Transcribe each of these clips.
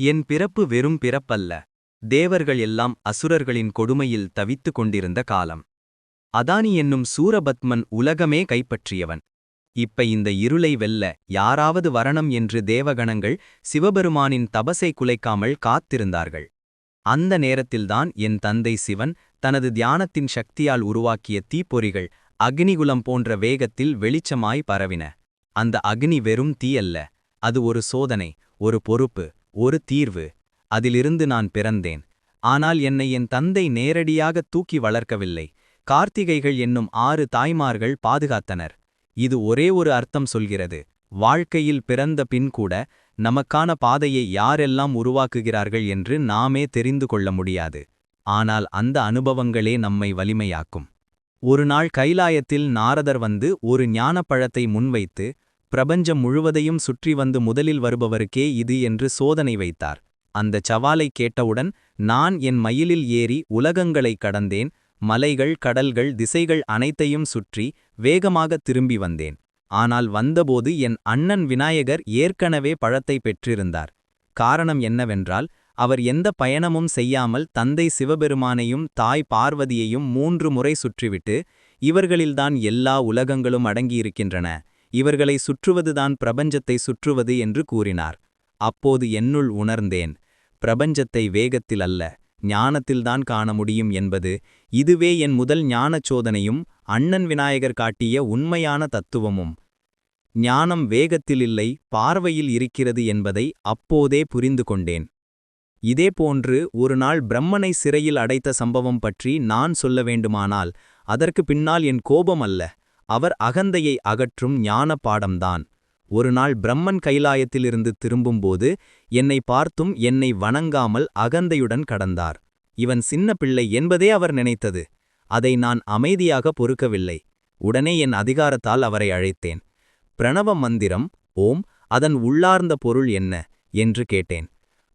என் பிறப்பு வெறும் பிறப்பல்ல. தேவர்கள் எல்லாம் அசுரர்களின் கொடுமையில் தவித்துக் கொண்டிருந்த காலம். அதானி என்னும் சூரபத்மன் உலகமே கைப்பற்றியவன். இப்ப இந்த இருளை வெல்ல யாராவது வரணும் என்று தேவகணங்கள் சிவபெருமானின் தபசை குலைக்காமல் காத்திருந்தார்கள். அந்த நேரத்தில்தான் என் தந்தை சிவன் தனது தியானத்தின் சக்தியால் உருவாக்கிய தீப்பொறிகள் அக்னிகுலம் போன்ற வேகத்தில் வெளிச்சமாய் பரவின. அந்த அக்னி வெறும் தீயல்ல. அது ஒரு சோதனை ஒரு பொறுப்பு ஒரு தீர்வு. அதிலிருந்து நான் பிறந்தேன். ஆனால் என்னை என் தந்தை நேரடியாக தூக்கி வளர்க்கவில்லை. கார்த்திகைகள் என்னும் ஆறு தாய்மார்கள் பாதுகாத்தனர். இது ஒரே ஒரு அர்த்தம் சொல்கிறது. வாழ்க்கையில் பிறந்த பின் கூட நமக்கான பாதையை யாரெல்லாம் உருவாக்குகிறார்கள் என்று நாமே தெரிந்து கொள்ள முடியாது. ஆனால் அந்த அனுபவங்களே நம்மை வலிமையாக்கும். ஒரு நாள் கைலாயத்தில் நாரதர் வந்து ஒரு ஞானப்பழத்தை முன்வைத்து பிரபஞ்சம் முழுவதையும் சுற்றி வந்து முதலில் வருபவருக்கே இது என்று சோதனை வைத்தார். அந்த சவாலை கேட்டவுடன் நான் என் மயிலில் ஏறி உலகங்களை கடந்தேன் மலைகள் கடல்கள் திசைகள் அனைத்தையும் சுற்றி வேகமாக திரும்பி வந்தேன். ஆனால் வந்தபோது என் அண்ணன் விநாயகர் ஏற்கனவே பழத்தை பெற்றிருந்தார். காரணம் என்னவென்றால் அவர் எந்த பயணமும் செய்யாமல் தந்தை சிவபெருமானையும் தாய் பார்வதியையும் மூன்று முறை சுற்றிவிட்டு இவர்களில்தான் எல்லா உலகங்களும் அடங்கியிருக்கின்றன. இவர்களை சுற்றுவதுதான் பிரபஞ்சத்தை சுற்றுவது என்று கூறினார். அப்போது என்னுள் உணர்ந்தேன் பிரபஞ்சத்தை வேகத்தில் அல்ல ஞானத்தில்தான் காண முடியும் என்பது இதுவே என் முதல் ஞானச் சோதனையும் அண்ணன் விநாயகர் காட்டிய உண்மையான தத்துவமும். ஞானம் வேகத்தில் இல்லை பார்வையில் இருக்கிறது என்பதை அப்போதே புரிந்து கொண்டேன். இதேபோன்று ஒரு நாள் பிரம்மனை சிறையில் அடைத்த சம்பவம் பற்றி நான் சொல்ல வேண்டுமானால் அதற்கு பின்னால் என் கோபம் அல்ல. அவர் அகந்தையை அகற்றும் ஞான பாடம்தான் ஒருநாள் பிரம்மன் கைலாயத்திலிருந்து திரும்பும்போது என்னை பார்த்தும் என்னை வணங்காமல் அகந்தையுடன் கடந்தார். இவன் சின்ன பிள்ளை என்பதே அவர் நினைத்தது. அதை நான் அமைதியாக பொறுக்கவில்லை. உடனே என் அதிகாரத்தால் அவரை அழைத்தேன். பிரணவ மந்திரம் ஓம் அதன் உள்ளார்ந்த பொருள் என்ன என்று கேட்டேன்.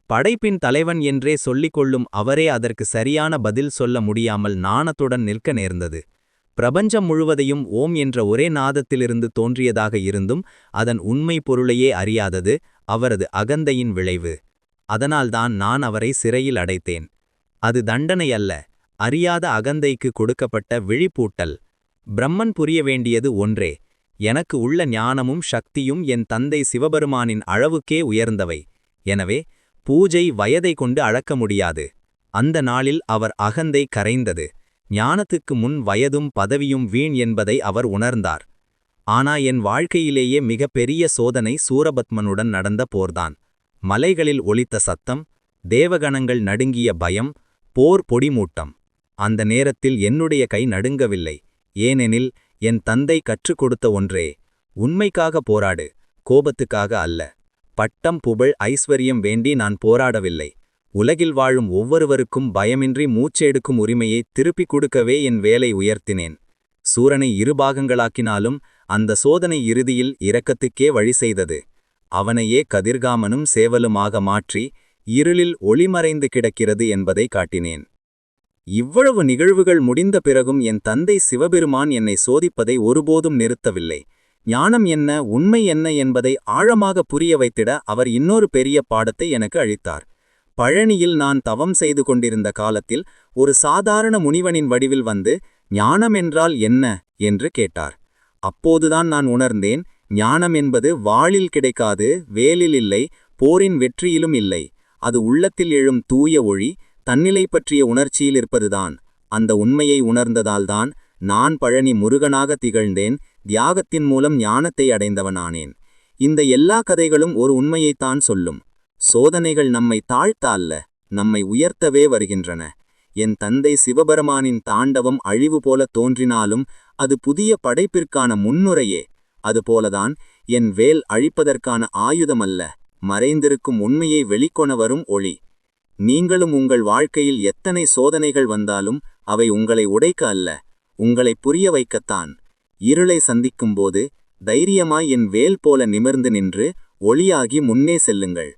படைப்பின் தலைவன் என்றே சொல்லிக்கொள்ளும் அவரே அதற்கு சரியான பதில் சொல்ல முடியாமல் நாணத்துடன் நிற்க நேர்ந்தது. பிரபஞ்சம் முழுவதையும் ஓம் என்ற ஒரே நாதத்திலிருந்து தோன்றியதாக இருந்தும் அதன் உண்மை பொருளையே அறியாதது அவரது அகந்தையின் விளைவு. அதனால்தான் நான் அவரை சிறையில் அடைத்தேன். அது தண்டனை அல்ல அறியாத அகந்தைக்கு கொடுக்கப்பட்ட விழிப்பூட்டல். பிரம்மன் புரிய வேண்டியது ஒன்றே எனக்கு உள்ள ஞானமும் சக்தியும் என் தந்தை சிவபெருமானின் அளவுக்கே உயர்ந்தவை. எனவே பூஜை வயதை கொண்டு அழக்க முடியாது. அந்த நாளில் அவர் அகந்தை கரைந்தது. ஞானத்துக்கு முன் வயதும் பதவியும் வீண் என்பதை அவர் உணர்ந்தார். ஆனா என் வாழ்க்கையிலேயே மிக பெரிய சோதனை சூரபத்மனுடன் நடந்த போர்தான். மலைகளில் ஒலித்த சத்தம் தேவகணங்கள் நடுங்கிய பயம் போர் பொடிமூட்டம். அந்த நேரத்தில் என்னுடைய கை நடுங்கவில்லை. ஏனெனில் என் தந்தை கற்றுக் கொடுத்த ஒன்றே. உண்மைக்காக போராடு கோபத்துக்காக அல்ல. பட்டம் புகழ் ஐஸ்வர்யம் வேண்டி நான் போராடவில்லை. உலகில் வாழும் ஒவ்வொருவருக்கும் பயமின்றி மூச்செடுக்கும் உரிமையை திருப்பிக் கொடுக்கவே என் வேலை உயர்த்தினேன். சூரனை இரு பாகங்களாக்கினாலும் அந்த சோதனை இறுதியில் இரக்கத்துக்கே வழி செய்தது. அவனையே கதிர்காமனும் சேவலுமாக மாற்றி இருளில் ஒளிமறைந்து கிடக்கிறது என்பதை காட்டினேன். இவ்வளவு நிகழ்வுகள் முடிந்த பிறகும் என் தந்தை சிவபெருமான் என்னை சோதிப்பதை ஒருபோதும் நிறுத்தவில்லை. ஞானம் என்ன உண்மை என்ன என்பதை ஆழமாக புரிய வைத்திட அவர் இன்னொரு பெரிய பாடத்தை எனக்கு அளித்தார். பழனியில் நான் தவம் செய்து கொண்டிருந்த காலத்தில் ஒரு சாதாரண முனிவனின் வடிவில் வந்து ஞானம் என்றால் என்ன? என்று கேட்டார். அப்போதுதான் நான் உணர்ந்தேன் ஞானம் என்பது வாளில் கிடைக்காது வேலில் இல்லை போரின் வெற்றியிலும் இல்லை. அது உள்ளத்தில் எழும் தூய ஒளி தன்னிலை பற்றிய உணர்ச்சியில் இருப்பதுதான். அந்த உண்மையை உணர்ந்ததால்தான் நான் பழனி முருகனாக திகழ்ந்தேன் தியாகத்தின் மூலம் ஞானத்தை அடைந்தவனானேன். இந்த எல்லா கதைகளும் ஒரு உண்மையைத்தான் சொல்லும். சோதனைகள் நம்மை தாழ்த்த அல்ல நம்மை உயர்த்தவே வருகின்றன. என் தந்தை சிவபெருமானின் தாண்டவம் அழிவு போல தோன்றினாலும் அது புதிய படைப்பிற்கான முன்னுரையே. அதுபோலதான் என் வேல் அழிப்பதற்கான ஆயுதமல்ல மறைந்திருக்கும் உண்மையை வெளிக்கொண வரும் ஒளி. நீங்களும் உங்கள் வாழ்க்கையில் எத்தனை சோதனைகள் வந்தாலும் அவை உங்களை உடைக்க அல்ல உங்களை புரிய வைக்கத்தான். இருளை சந்திக்கும்போது தைரியமாய் என் வேல் போல நிமிர்ந்து நின்று ஒளியாகி முன்னே செல்லுங்கள்.